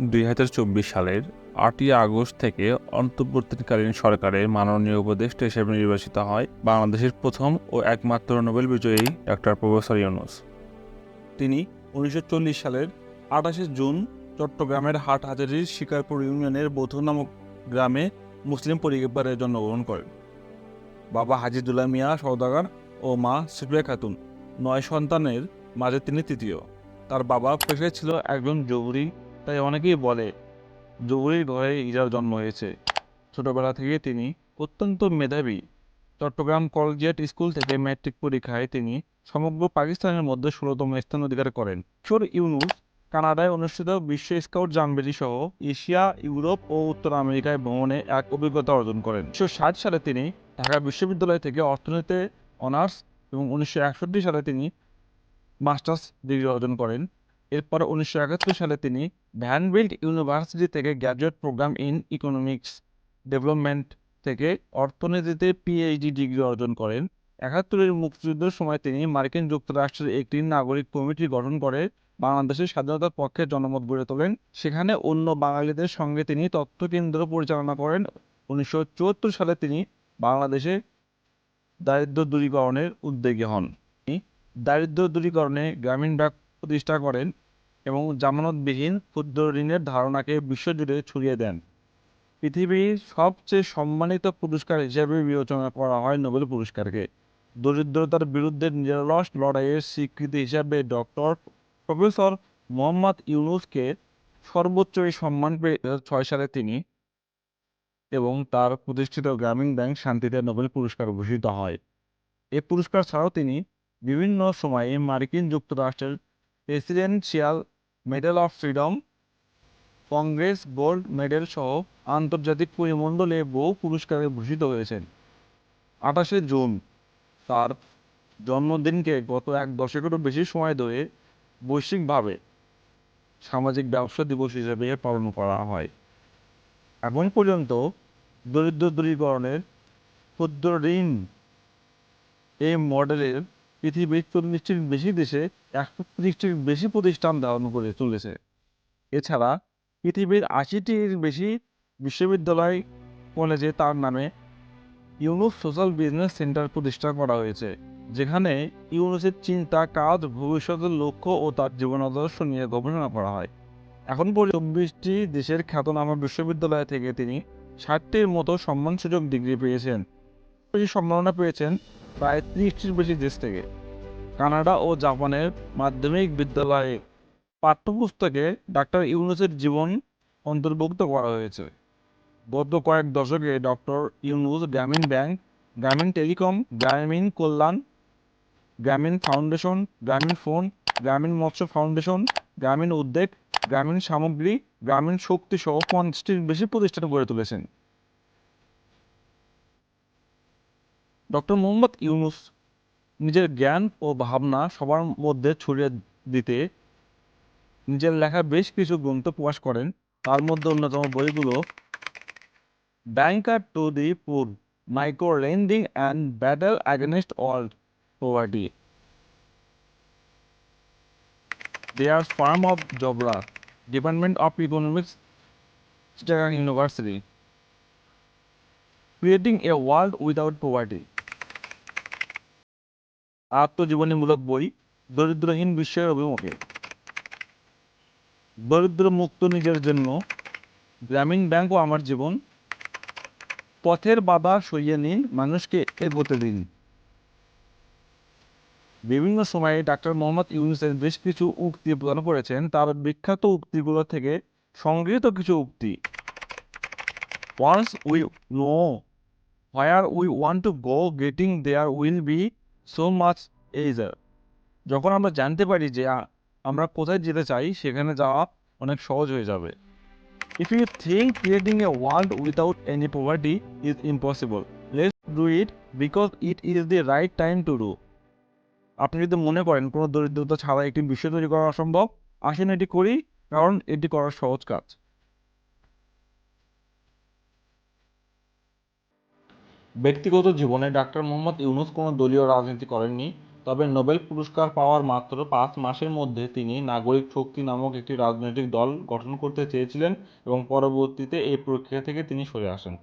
দুই হাজার চব্বিশ সালের আটই আগস্ট থেকে অন্তর্বর্তীকালীন সরকারের মাননীয় উপদেষ্টা হিসেবে নির্বাচিত হয় বাংলাদেশের প্রথম ও একমাত্র নোবেল বিজয়ী ডক্টর প্রফেসর ইউনুস। তিনি উনিশশো চল্লিশ সালের আঠাশে জুন চট্টগ্রামের হাটহাজারির শিকারপুর ইউনিয়নের বধু নামক গ্রামে মুসলিম পরিবারে জন্মগ্রহণ করেন। বাবা হাজিদুল্লাহ মিয়া সওদাগর ও মা সুফিয়া খাতুন, নয় সন্তানের মাঝে তিনি তৃতীয়। তার বাবা পেশায় ছিল একজন জহুরি তাই অনেকেই বলে জহুরির ঘরে ইজার জন্ম হয়েছে। ছোটবেলা থেকে তিনি অত্যন্ত মেধাবী। চট্টগ্রাম কলেজিয়েট স্কুল থেকে ম্যাট্রিক পরীক্ষায় তিনি সমগ্র পাকিস্তানের মধ্যে ষোলোতম স্থান অধিকার করেন। কিশোর ইউনুস কানাডায় অনুষ্ঠিত বিশ্ব স্কাউট জানবেরি সহ এশিয়া, ইউরোপ ও উত্তর আমেরিকায় ভ্রমণে এক অভিজ্ঞতা অর্জন করেন। উনিশশো ষাট সালে তিনি ঢাকা বিশ্ববিদ্যালয় থেকে অর্থনীতিতে, অনার্স এবং উনিশশো একষট্টি সালে তিনি মাস্টার্স ডিগ্রি অর্জন করেন। এরপর উনিশশো একাত্তর সালে তিনি ভ্যানবিল্ট ইউনিভার্সিটি থেকে graduate program in economics development থেকে অর্থনীতিতে পিএইচডি ডিগ্রি অর্জন করেন। একাত্তরের মুক্তিযুদ্ধের সময় তিনি মার্কিন যুক্তরাষ্ট্রের একটি নাগরিক কমিটি গঠন করে, বাংলাদেশের স্বাধীনতার পক্ষে জনমত গড়ে তোলেন। সেখানে অন্য বাঙালিদের সঙ্গে তিনি তথ্য কেন্দ্র পরিচালনা করেন। উনিশশো চুয়াত্তর সালে তিনি বাংলাদেশে দারিদ্র দূরীকরণের উদ্যোগী হন। দারিদ্র দূরীকরণে গ্রামীণ ব্যাংক প্রতিষ্ঠা করেন। এবং জামানতবিহীন ক্ষুদ্র ঋণের ধারণাকে বিশ্বজুড়ে ছড়িয়ে দেন। পৃথিবীর সবচেয়ে সম্মানিত পুরস্কার হিসেবে বিবেচনা করা হয় নোবেল পুরস্কারকে। দরিদ্রতার বিরুদ্ধে নিরলস লড়াইয়ের স্বীকৃতি হিসাবে ডক্টর প্রফেসর মোহাম্মদ ইউনুসকে সর্বোচ্চ এই সম্মান পেয়ে ছয় সালে তিনি এবং তার প্রতিষ্ঠিত গ্রামীণ ব্যাংক শান্তিতে নোবেল পুরস্কার ভূষিত হয়। এ পুরস্কার ছাড়াও তিনি বিভিন্ন সময়ে মার্কিন যুক্তরাষ্ট্রের presidential medal of freedom congress gold medal সহ আন্তর্জাতিক পরিমণ্ডলে বহু পুরস্কারে ভূষিত হয়েছেন। আঠাশে জুন তার জন্মদিনকে গত এক দশকেরও বেশি সময় ধরে বৈশ্বিকভাবে সামাজিক ব্যবসা দিবস হিসেবে পালন করা হয়। এখন পর্যন্ত দরিদ্র দূরীকরণের ক্ষুদ্র ঋণ এই মডেলের পৃথিবীর চল্লিশটির বেশি দেশে একশো বেশি প্রতিষ্ঠান ধারণ করে চলেছে। এছাড়া পৃথিবীর আশিটির বেশি বিশ্ববিদ্যালয় কলেজে তার নামে ইউনুস সোশ্যাল বিজনেস সেন্টার প্রতিষ্ঠা করা হয়েছে, যেখানে ইউনুসের চিন্তা, কাজ, ভবিষ্যতের লক্ষ্য ও তার জীবন আদর্শ নিয়ে গবেষণা করা হয়। এখন পর্যন্ত চব্বিশটি দেশের খ্যাতনামা বিশ্ববিদ্যালয় থেকে তিনি ষাটটির মতো সম্মানসূচক ডিগ্রি পেয়েছেন। সম্মাননা পেয়েছেন প্রায় ত্রিশটির বেশি দেশ থেকে কানাডা ও জাপানের মাধ্যমিক বিদ্যালয়ে পাঠ্যপুস্তকে ডাক্তার ইউনুসের জীবন অন্তর্ভুক্ত করা হয়েছে। গত কয়েক দশকে ডক্টর ইউনুস গ্রামীণ ব্যাংক, গ্রামীণ টেলিকম, গ্রামীণ কল্যাণ, গ্রামীণ ফাউন্ডেশন, গ্রামীণ ফোন, গ্রামীণ মৎস্য ফাউন্ডেশন, গ্রামীণ উদ্যোগ, গ্রামীণ সামগ্রী, গ্রামীণ শক্তি সহ পঞ্চাশটির বেশি প্রতিষ্ঠান গড়ে তুলেছেন। ডক্টর মোহাম্মদ ইউনুস নিজের জ্ঞান ও ভাবনা সবার মধ্যে ছড়িয়ে দিতে নিজের লেখা বেশ কিছু গ্রন্থ প্রকাশ করেন। তার মধ্যে অন্যতম বইগুলো banker to the poor micro lending and battle against all poverty their farm of Jobra department of economics university creating a world without poverty আত্মজীবনীমূলক বই দরিদ্রহীন বিশ্বের অভিমুখে। দরিদ্র মুক্ত নিজের জন্য গ্রামীণ ব্যাংক ও আমার জীবন। পথের বাধা সইয়ে নিন, মানুষকে এগোতে দিন। বিভিন্ন সময়ে ডাক্তার মোহাম্মদ ইউনুসের বেশ কিছু উক্তি প্রদান করেছেন, তার বিখ্যাত উক্তিগুলো থেকে সংগৃহীত কিছু উক্তি। Once we know where we want to go getting there will be so much easier যখন আমরা জানতে পারি যে আমরা কোথায় যেতে চাই, সেখানে যাওয়া অনেক সহজ হয়ে যাবে। If you think creating a world without any poverty is impossible let's do it because it is the right time to do আপনি যদি মনে করেন কোনো দরিদ্রতা ছাড়া একটি বিশ্ব তৈরি করা অসম্ভব, আসেন এটি করি কারণ এটি করার সহজ কাজ। ব্যক্তিগত জীবনে ডাক্তার মোহাম্মদ ইউনুস কোনো দলীয় রাজনীতি করেননি। তবে নোবেল পুরস্কার পাওয়ার মাত্র পাঁচ মাসের মধ্যে তিনি নাগরিক শক্তি নামক একটি রাজনৈতিক দল গঠন করতে চেয়েছিলেন এবং পরবর্তীতে এই প্রক্রিয়া থেকে তিনি সরে আসেন।